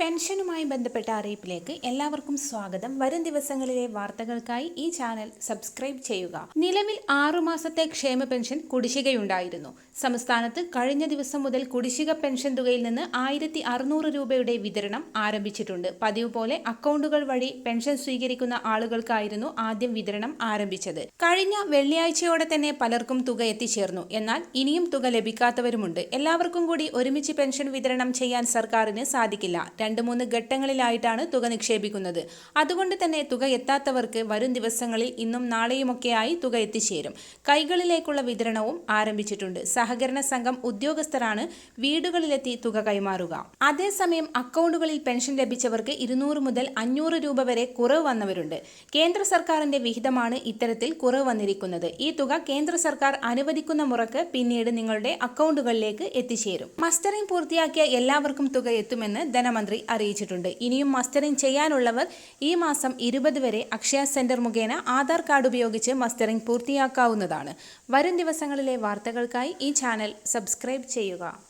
പെൻഷനുമായി ബന്ധപ്പെട്ട അറിയിപ്പിലേക്ക് എല്ലാവർക്കും സ്വാഗതം. വരും ദിവസങ്ങളിലെ വാർത്തകൾക്കായി ഈ ചാനൽ സബ്സ്ക്രൈബ് ചെയ്യുക. നിലവിൽ ആറുമാസത്തെ ക്ഷേമ പെൻഷൻ കുടിശ്ശികയുണ്ടായിരുന്നു. സംസ്ഥാനത്ത് കഴിഞ്ഞ ദിവസം മുതൽ കുടിശ്ശിക പെൻഷൻ തുകയിൽ നിന്ന് ആയിരത്തി അറുന്നൂറ് രൂപയുടെ വിതരണം ആരംഭിച്ചിട്ടുണ്ട്. പതിവ് പോലെ അക്കൗണ്ടുകൾ വഴി പെൻഷൻ സ്വീകരിക്കുന്ന ആളുകൾക്കായിരുന്നു ആദ്യം വിതരണം ആരംഭിച്ചത്. കഴിഞ്ഞ വെള്ളിയാഴ്ചയോടെ തന്നെ പലർക്കും തുക എത്തിച്ചേർന്നു. എന്നാൽ ഇനിയും തുക ലഭിക്കാത്തവരുമുണ്ട്. എല്ലാവർക്കും കൂടി ഒരുമിച്ച് പെൻഷൻ വിതരണം ചെയ്യാൻ സർക്കാരിന് സാധിക്കില്ല. രണ്ട് മൂന്ന് ഘട്ടങ്ങളിലായിട്ടാണ് തുക നിക്ഷേപിക്കുന്നത്. അതുകൊണ്ട് തന്നെ തുക എത്താത്തവർക്ക് വരും ദിവസങ്ങളിൽ ഇന്നും നാളെയുമൊക്കെയായി തുക എത്തിച്ചേരും. കൈകളിലേക്കുള്ള വിതരണവും ആരംഭിച്ചിട്ടുണ്ട്. സഹകരണ സംഘം ഉദ്യോഗസ്ഥരാണ് വീടുകളിലെത്തി തുക കൈമാറുക. അതേസമയം അക്കൗണ്ടുകളിൽ പെൻഷൻ ലഭിച്ചവർക്ക് ഇരുന്നൂറ് മുതൽ അഞ്ഞൂറ് രൂപ വരെ കുറവ് വന്നവരുണ്ട്. കേന്ദ്ര സർക്കാരിന്റെ വിഹിതമാണ് ഇത്തരത്തിൽ കുറവ് വന്നിരിക്കുന്നത്. ഈ തുക കേന്ദ്ര സർക്കാർ അനുവദിക്കുന്ന മുറക്ക് പിന്നീട് നിങ്ങളുടെ അക്കൗണ്ടുകളിലേക്ക് എത്തിച്ചേരും. മസ്റ്ററിംഗ് പൂർത്തിയാക്കിയ എല്ലാവർക്കും തുക എത്തുമെന്ന് ധനമന്ത്രി അറിയിച്ചിട്ടുണ്ട്. ഇനിയും മസ്റ്ററിംഗ് ചെയ്യാനുള്ളവർ ഈ മാസം ഇരുപത് വരെ അക്ഷയ സെന്റർ മുഖേന ആധാർ കാർഡ് ഉപയോഗിച്ച് മസ്റ്ററിംഗ് പൂർത്തിയാക്കാവുന്നതാണ്. വരും ദിവസങ്ങളിലെ വാർത്തകൾക്കായി ഈ ചാനൽ സബ്സ്ക്രൈബ് ചെയ്യുക.